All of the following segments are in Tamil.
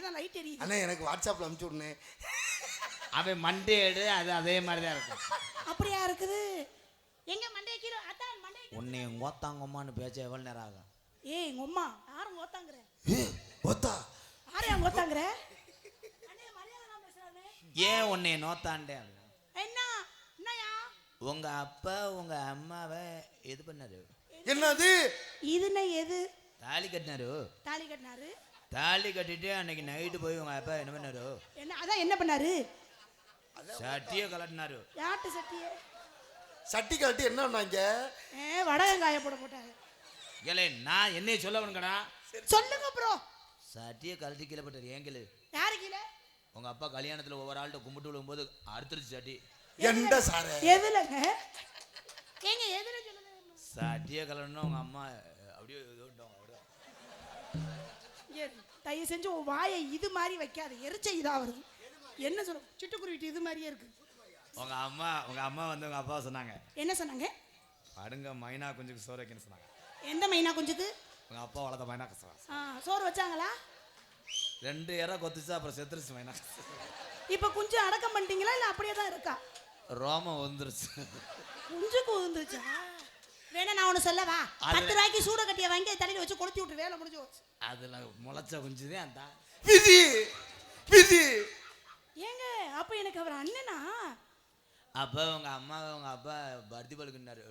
இங்கதான் லைட் எரியுது. அண்ணா எனக்கு வாட்ஸ்அப்ல அனுப்பிச்சு விடுனே அவன் மண்டே எடு அது அதே மாதிரி தான் இருக்கும். அப்படியா இருக்குது? எங்க மண்டே கீழே? அதான் மண்டே உன்னை ஓத்தாங்கம்மான்னு பேச்ச எவ்வளோ நேரம் ஆகும்? ஏய் எங்க அம்மா யாரும் ஓத்தாங்கற ஏ ஒத்தா யாரும் எங்க ஓத்தாங்கற அண்ணே மரியாதை நான் பேசுறானே ஏன் உன்னை நோத்தாண்டே என்ன? என்னயா? உங்க அப்பா உங்க அம்மாவை இது பண்ணாரு. என்னது? இதுன எது? தாலி கட்டினாரு. தாலி கட்டினாரு? தாலி கட்டிட்டு அன்னைக்கு நைட்டு போய் உங்க அப்பா என்ன பண்ணாரு? என்ன அதான் என்ன பண்ணாரு? சட்டியை கலட்டினாரு. யாட்டு சட்டியே? சட்டி கழட்டி என்ன பண்ணாங்க ஏ வடகங்காய போட போட்டாரு. ஏலே நான் என்னைய சொல்ல வேணுங்கடா சொல்லுங்க ப்ரோ சட்டியை கழட்டி கீழே போட்டாரு ஏன் கீழே? யாரு கீழே? உங்க அப்பா கல்யாணத்துல ஒவ்வொரு ஆள்கிட்ட கும்பிட்டு விழும்போது அறுத்துருச்சு சட்டி. எந்த சார? எதுலங்க? ஏங்க எதுல சொல்லுங்க? சட்டியை கலட்டணும் உங்க அம்மா அப்படியே இது பண்ணிட்டாங்க, அப்படியே. தயவு செஞ்சு உன் வாயை இது மாதிரி வைக்காத. எரிச்ச இதா வருது. என்ன சொல்ல சிட்டுக்குருவிட்டு இது மாதிரியே இருக்கு. உங்க அம்மா உங்க அம்மா வந்து உங்க அப்பாவை சொன்னாங்க. என்ன சொன்னாங்க? அடுங்க மைனா குஞ்சுக்கு சோறு வைக்கணும்னு சொன்னாங்க. எந்த மைனா குஞ்சுக்கு? உங்க அப்பா வளர்த்த மைனா கசவா ஆ, சோறு வச்சாங்களா? ரெண்டு இறை கொத்துச்சு அப்புறம் செத்துருச்சு மைனா இப்ப குஞ்சு அடக்கம் பண்ணிட்டீங்களா? இல்ல அப்படியே தான் இருக்கா? ரோமம் வந்துருச்சு குஞ்சுக்கு உந்துச்சா வேணா நான் ஒண்ணு சொல்லவா? பத்து ரூபாய்க்கு சூட கட்டிய வாங்கி தலையில வச்சு கொளுத்தி விட்டு வேலை முடிஞ்சு போச்சு. அதுல முளைச்ச குஞ்சுதான் அந்த விதி விதி. ஏங்க அப்ப எனக்கு அவர் அண்ணனா? அப்ப உங்க அம்மா உங்க அப்பா பருத்தி பழுக்குனாரு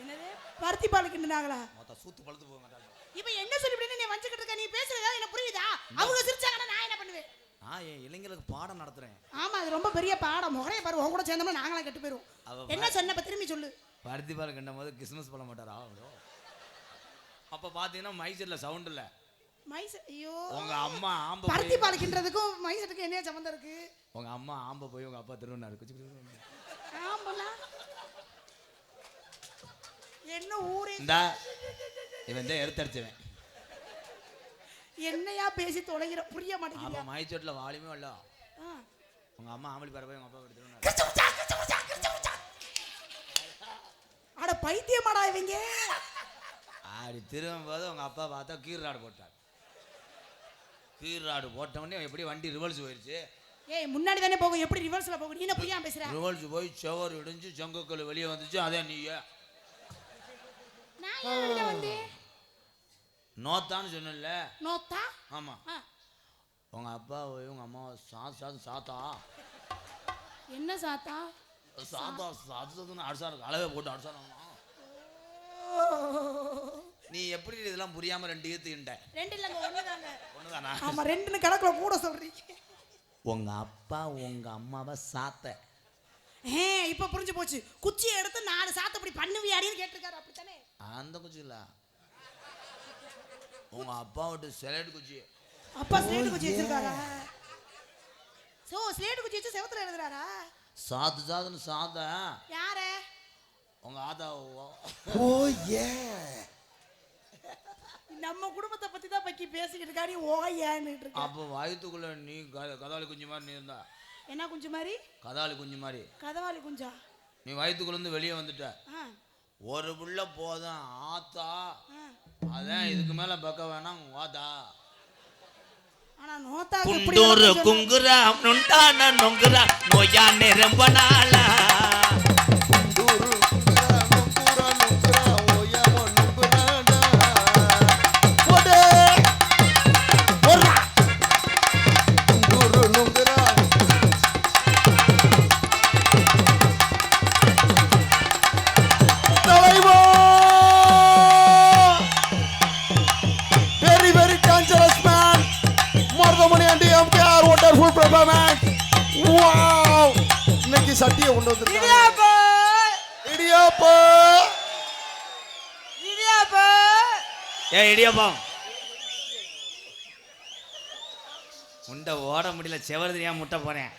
என்னது? பருத்தி பால் கிண்டுனாங்களா மொத்தம் சூத்து பழுத்து போக மாட்டாங்க இப்ப என்ன சொல்லிவிட்டு நீ வஞ்சுக்கிட்டு இருக்க நீ பேசுறதா எனக்கு புரியுதா? அவங்க சிரிச்சாங்கன்னா நான் என்ன பண்ணுவேன்? நான் என் இளைஞர்களுக்கு பாடம் நடத்துறேன். ஆமா அது ரொம்ப பெரிய பாடம். முகரைய பாரு உன் கூட சேர்ந்தோம்னா நாங்களாம் கெட்டு போயிருவோம். என்ன சொன்ன திரும்பி சொல்லு. பருத்தி பால் கிண்டும் போது கிறிஸ்மஸ் பழம் மாட்டாரா அப்ப பாத்தீங்கன்னா மைசூர்ல சவுண்ட் இல்ல. மைஸ் ஐயோ. உங்க அம்மா ஆம்ப பருத்தி போய் பால் கிண்டுறதுக்கும் மைசட்டுக்கும் என்ன சம்மந்தம் இருக்கு? உங்க அம்மா ஆம்ப போய் உங்க அப்பா குச்சி ஆம்பலா என்ன ஊரே? இந்தா இவன் தான் எடுத்தடிச்சவன். என்னையா பேசி தொலைகிற? புரிய மாட்டேங்குது. மைச்சோட்ல வாலியுமே இல்ல. உங்க அம்மா ஆம்பளி பாரு போய் உங்க அப்பா திருவண்ணாரு அட பைத்தியமாடா இவங்க. அப்படி திரும்பும் போது உங்க அப்பா பார்த்தா கீர்ராடு போட்டார். கீர்ராடு போட்ட உடனே எப்படி வண்டி ரிவர்ஸ் போயிருச்சு? ஏய் முன்னாடி தானே போகும். எப்படி ரிவர்ஸ்ல போகும்? நீ என்ன புரியாம பேசுற? ரிவர்ஸ் போய் செவர் இடிஞ்சு செங்கக்கல் வெளியே வந்துச்சு. அதே நீயே நோத்தான்னு சொன்னல நோத்தா? ஆமா. உங்க அப்பா போய் உங்க அம்மா சாத்து சாத்து சாத்தா? என்ன சாத்தா? சாத்தா சாத்து சாத்துன்னு அடிசாரு அளவே போட்டு அடிசாரு நீ எப்படி இதெல்லாம் புரியாம ரெண்டு ஈத்துக்கிட்ட ரெண்டு இல்லங்க ஒண்ணுதாங்க. ஒண்ணுதானா? ஆமா ரெண்டுன்னு கணக்குல கூட சொல்றீங்க. உங்க அப்பா உங்க அம்மாவை சாத்த. ஏ இப்ப புரிஞ்சு போச்சு. குச்சியை எடுத்து நாலு சாத்து அப்படி பண்ணுவியாடின்னு கேட்டிருக்காரு அப்படித்தானே? அந்த குச்சி இல்ல. உங்க அப்பா விட்டு செலட் குச்சி. அப்பா ஸ்லேட்டு குச்சி வச்சிருக்காரா? சோ ஸ்லேட்டு குச்சி வச்சு செவத்துல எழுதுறாரா? சாத்து சாத்துன்னு சாத்த. யார? உங்க ஆத்தா ஓ ஏ. நம்ம குடும்பத்தை பத்தி தான் பக்கி பேசிக்கிட்டு இருக்காரு ஓயான்னு இருக்க. அப்போ வயிற்றுக்குள்ள நீ கதாளி குஞ்சு மாதிரி நீ இருந்தா. என்ன குஞ்சு மாதிரி? கதாளி குஞ்சு மாதிரி. கதவாளி குஞ்சா? நீ வயிற்றுக்குள்ள இருந்து வெளியே வந்துட்ட. ஒரு புள்ள போதும் ஆத்தா. அதான் இதுக்கு மேல பக்க வேணாம் இப்படி குண்டூரு குங்குரா நுண்டான நொங்குரா நோயானே ரொம்ப நாளா. Performance. Wow! இன்னைக்கு சட்டியை கொண்டு வந்திருக்காங்க இடியாப்பா! இடியாப்பா! ஏ இடியப்பா முண்டை ஓட முடியல செவர் தெரியாம முட்டை போறேன்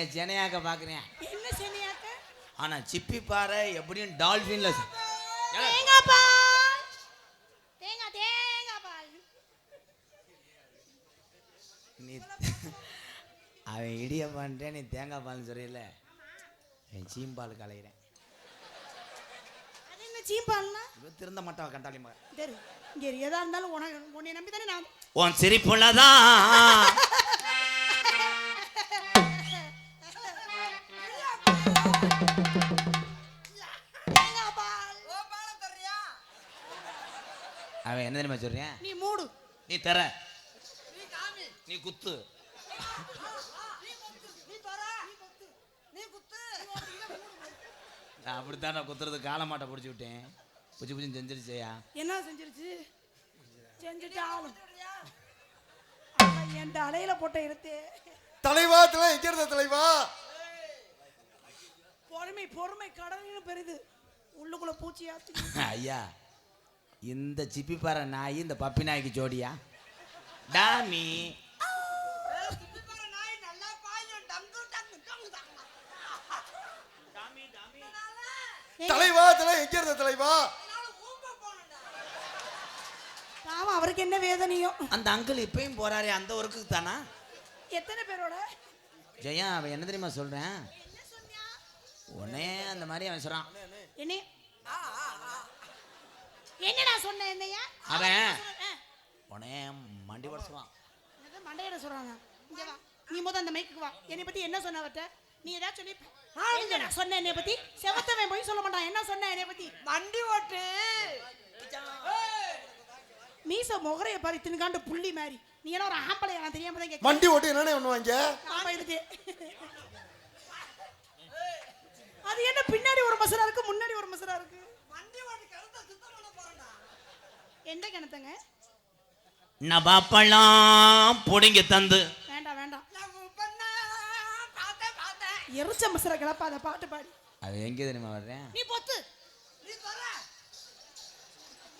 உன்னை சென்னையாக்க பாக்குறேன். என்ன சென்னையாக்க ஆனா சிப்பி பாறை எப்படியும் டால்பின்ல தேங்காய் பால். தேங்காய் தேங்காய் பால். நீ அவன் இடியப்பான்ட்டே நீ தேங்காய் பால்னு சொல்லியில என் சீம்பால் கலைகிறேன் அது என்ன சீம்பால்னா? இவன் திருந்த மாட்டான் கண்டாளி மகன். சரி இங்க. எதா இருந்தாலும் உனக்கு உன்னை நம்பி தானே நான் உன் சிரிப்புள்ளதான் தெரியுமா சொல்றேன் நீ மூடு. நீ தர. நீ குத்து. நான் அப்படித்தான் நான் குத்துறது. காலை மாட்டை பிடிச்சி விட்டேன். புச்சி புச்சி செஞ்சிருச்சேயா? என்ன செஞ்சிருச்சு? செஞ்சுட்டாலும் என் தலையில போட்ட இருத்தே. தலைவா தலை எங்க இருந்த தலைவா? பொறுமை பொறுமை கடலின்னு பெரிது. உள்ளுக்குள்ள பூச்சி ஆத்து. ஐயா இந்த சிப்பிப்பாற நாய் இந்த பப்பி நாய்க்கு ஜோடியா? டாமி தலைவா தலை எங்க இருந்த தலைவா? ஆமா அவருக்கு என்ன வேதனையோ. அந்த அங்கிள் இப்பயும் போறாரே அந்த ஒர்க்குக்கு தானா? எத்தனை பேரோட? ஜெயா அவன் என்ன தெரியுமா சொல்றேன்? உடனே அந்த மாதிரி அவன் சொல்றான். என்ன என்னடா சொன்ன என்னையா? அவன் உடனே மண்டி உடச்சுவான் மண்டையிட சொல்றாங்க? இங்க வா. நீ முத அந்த மைக்குக்கு வா. என்னை பத்தி என்ன சொன்ன அவட்ட நீ ஏதாவது சொல்லி என்னடா சொன்ன என்னை பத்தி? செவத்தவன் போய் சொல்ல மாட்டான். என்ன சொன்ன என்னை பத்தி? வண்டி ஓட்டு. மீச முகரைய பாரு தின்னுக்காண்டு புள்ளி மாதிரி. நீ என்ன ஒரு ஆம்பளை நான் தெரியாம தான் வண்டி ஓட்டி என்னனே பண்ணுவாங்க? ஆமா இதுக்கு அது என்ன பின்னாடி ஒரு மசரா இருக்கு முன்னாடி ஒரு மசரா இருக்கு வண்டி ஓட்டு கழுத்தை சுத்தம் பண்ண போறேன்டா எந்த கிணத்துங்க? நபாப்பெல்லாம் புடிங்கி தந்து. வேண்டாம் வேண்டாம். எரிச்ச மசரா கிளப்பாத பாட்டு பாடி. அவன் எங்கே தெரியுமா வர்றேன்? நீ பொத்து.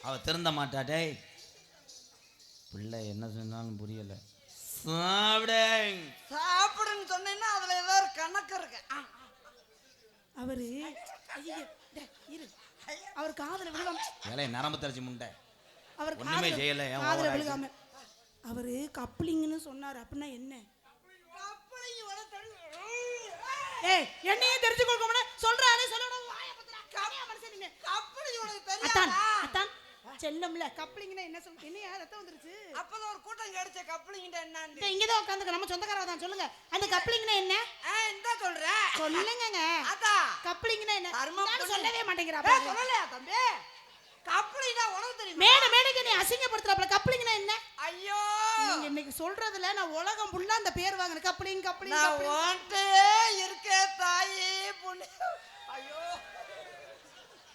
அவ திருந்த மாட்டா டேய். பிள்ளை என்ன சொன்னாலும் புரியல. சாப்பிடே சாப்பிடுன்னு சொன்னேன்னா அதுல ஏதோ ஒரு கணக்கு இருக்கு. அவரு ஐயே, டேய், இரு. அவர் காதுல விழுகாம வேலை நரம்பு தரிச்சு முண்டை. அவர் ஒண்ணுமே காதுல- செய்யல, காதுல விழுகாம. அவரு கப்ளிங்னு சொன்னாரு அப்படின்னா என்ன? ஏய் என்னையே தெரிஞ்சு கொடுக்க முடியாது சொல்றானே சொல்லணும் அத்தான் அத்தான். செல்லம்ல கப்ளிங்னா என்ன சொல் என்னையா? ரத்தம் வந்துருச்சு. அப்பதான் ஒரு கூட்டம் கிடைச்ச கப்பலிங்கிட்ட என்னன்னு. இந்த இங்கதான் உட்காந்துக்க நம்ம சொந்தக்காரவ தான் சொல்லுங்க. அந்த கப்ளிங்னா என்ன? இந்த சொல்றேன் சொல்லுங்கங்க. அதான். கப்ளிங்னா என்ன. சொல்லவே மாட்டேங்கிறா ஏய், சொல்லலையா தம்பி? கப்பலினா உனக்கு தெரியுமா? மேட மேடைக்கு நீ அசிங்கப்படுத்துறாப்ல கப்ளிங்னா என்ன? ஐயோ! நீங்க இன்னைக்கு சொல்றதுல நான் உலகம் ஃபுல்லா அந்த பேர் வாங்கின. கப்ளிங் கப்ளிங் நான் கப்ளிங் இருக்க தாயே பொண்ணு ஐயோ!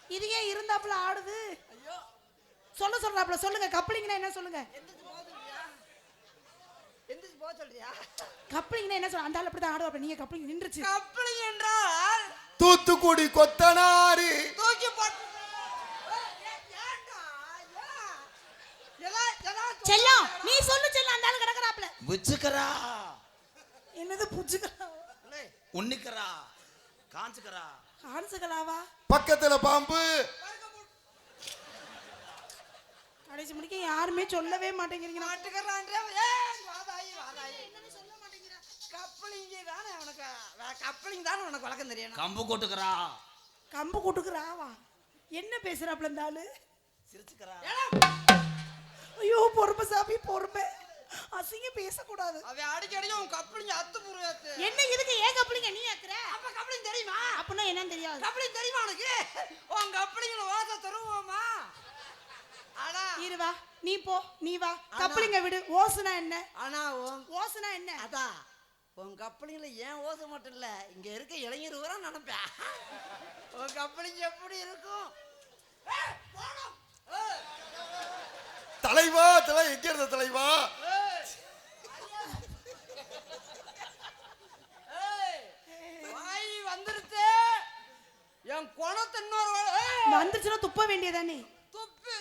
இது ஏன் இருந்தாப்புல ஆடுது. ஐயோ! சொல்ல சொல்றாப்புல சொல்லுங்க. கப்ளிங்னா என்ன சொல்லுங்க? எந்திரிச்சு போக சொல்றியா? கப்ளிங்னா என்ன சொல்ல அந்த ஆள் அப்படிதான் ஆடுவாப்ல நீங்க கப்ளிங் நின்றுச்சு. கப்பலிங் என்றால் தூத்துக்குடி கொத்தனாரி தூக்கி போட்டு ஏய், ஏய், ஏன்டா? ஏன்? எதா- எதாச்சும் செல்லம் நீ சொல்லு செல்லம் அந்த ஆள் கிடக்குறாப்ல என்னது புச்சுக்கலா ஏய், உன்னிக்கரா காஞ்சுக்கரா கான்சுகளாவா பக்கத்துல பாம்பு. கடைசி முடிக்க யாருமே சொல்லவே மாட்டேங்கிறீங்க மாட்டுக்கறான்றே, ஏய், வாதாயி, வாதாயி. கப்பலிங்க தானே உனக்கு வே- கப்பலிங் தானே உனக்கு வழக்கம் தெரியணும். கம்பு கொட்டுக்கரா கம்பு கூட்டுக்குறாவா? என்ன பேசுறாப்ல இந்த ஆளு? சிரிச்சுக்கரா ஐயோ பொறுமை சாமி பொறுமை அசிங்க பேசக்கூடாது அவன் அடிக்கடி உன் கப்பலிங்க அத்து புருவாத்து என்ன இதுக்கு ஏன் கப்ளிங்க நீ ஆக்குற அப்ப கப்பலிங் தெரியுமா அப்படின்னா என்னன்னு தெரியாது கப்பலிங் தெரியுமா உனக்கு உன் கப்பலிங்கள ஓசை தருவோமா ஆனா இரு வா நீ போ நீ வா கப்ளிங்க விடு ஓசுனா என்ன ஆனா ஓசுனா என்ன அதான் உன் கப்பலிங்கள ஏன் ஓசை மட்டும் இல்ல இங்க இருக்க இளைஞர் பூரா நினைப்பேன் உன் கப்பலிங்க எப்படி இருக்கும் போனோம். தலைவா தலை எங்க இருந்த தலைவா? வந்துருச்சு. என் குணத்தை இன்னொரு வந்துருச்சுன்னா துப்ப வேண்டியதானே? துப்பு.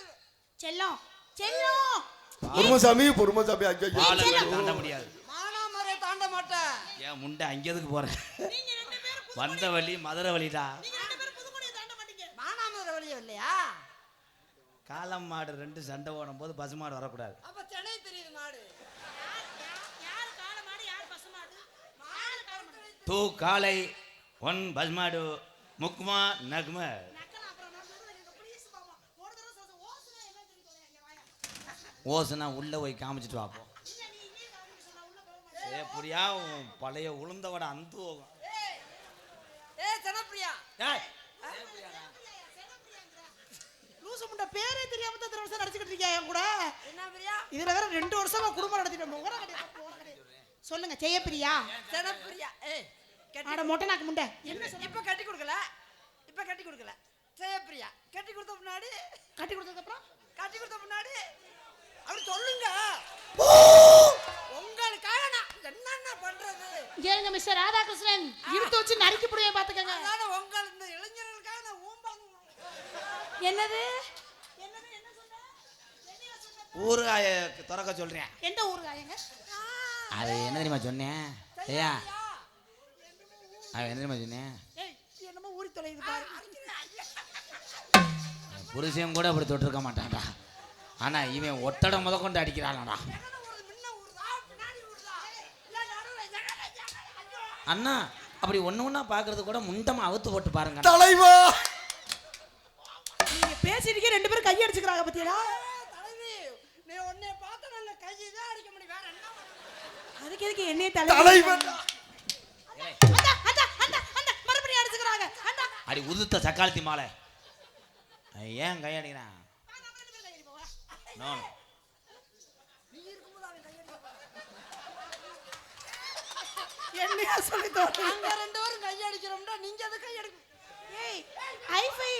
செல்லம் செல்லம். பொறுமசாமி பொறுமசாமி பாலை தாண்ட முடியாது. மானாமரை தாண்ட மாட்டேன். ஏன் முண்டை அங்கே எதுக்கு போற? வந்த வழி மதுரை வழிடா. மானாமரை வழியோ? இல்லையா காலம் மாடு ரெண்டு சண்டை ஓடும் போது பசு மாடு வரக்கூடாது. அப்ப சென்னை தெரியுது மாடு. டூ காலை ஒன் பஸ்மாடு முக்மா நக்ம. ஓசுனா உள்ள போய் காமிச்சிட்டு வாப்போம் ஏ புரியா பழைய உளுந்த வடை அந்த போகும். ஏ சனப்பிரியா. ஏய், லூசு முண்டை பேரே வருஷம் நடிச்சுக்கிட்டு இருக்கியா என் கூட? என்ன பிரியா? இதுல வேற ரெண்டு வருஷமா குடும்பம் கிடையாது. சொல்லுங்க ஜெயப்பிரியா கட்டி ஆட மொட்டை நாக்கு முண்டை. என்ன இப்ப கட்டி கொடுக்கல. இப்ப கட்டி கொடுக்கல. ஜெயப்பிரியா கட்டி கொடுத்த முன்னாடி கட்டி கொடுத்ததுக்கு அப்புறம்? கட்டி கொடுத்த முன்னாடி அப்படி சொல்லுங்க. உங்களுக்காக நான் என்னென்ன பண்றது? கேளுங்க மிஸ்டர் ராதாகிருஷ்ணன் இழுத்து வச்சு நறுக்கி புடிய பாத்துக்கங்க. அதனால உங்கள் இந்த இளைஞர்களுக்காக நான் ஊம்பாங்க. என்னது? ஊறுகாய திறக்க சொல்றேன். எந்த ஊருக்காயங்க அது என்ன தெரியுமா சொன்னேன்? ஐயா அது என்ன தெரியுமா சொன்னேன்? ஏய் என்னமோ ஊறி புருஷன் கூட அப்படி தொட்டிருக்க மாட்டான்டா. ஆனா இவன் ஒத்தடை முத கொண்டு அடிக்கிறான்டா. அண்ணா அப்படி ஒண்ணு ஒண்ணா பாக்குறது கூட முண்டமா அவுத்து போட்டு பாருங்க தலைவா! நீங்க பேசிட்டு ரெண்டு பேரும் கை அடிச்சுக்கிறாங்க பத்தியா தலைவி நீ உன்னை பார்த்து நல்ல கையை தான் அடிக்க முடியும் வேற என்ன அதுக்கு எதுக்கு என்னைய தலை தலைவன் அந்த அந்த அந்த அந்த மறுபடியும் அடிச்சுக்கிறாங்க. அந்த அடி உதுத்த சக்காலத்தி மாலை. ஏன் கையடிக்கிறான். என்னையா சொல்லி நாங்க ரெண்டு பேரும் கை அடிக்கிறோம்டா நீங்க அது கை அடிக்க ஏய் ஐஃபை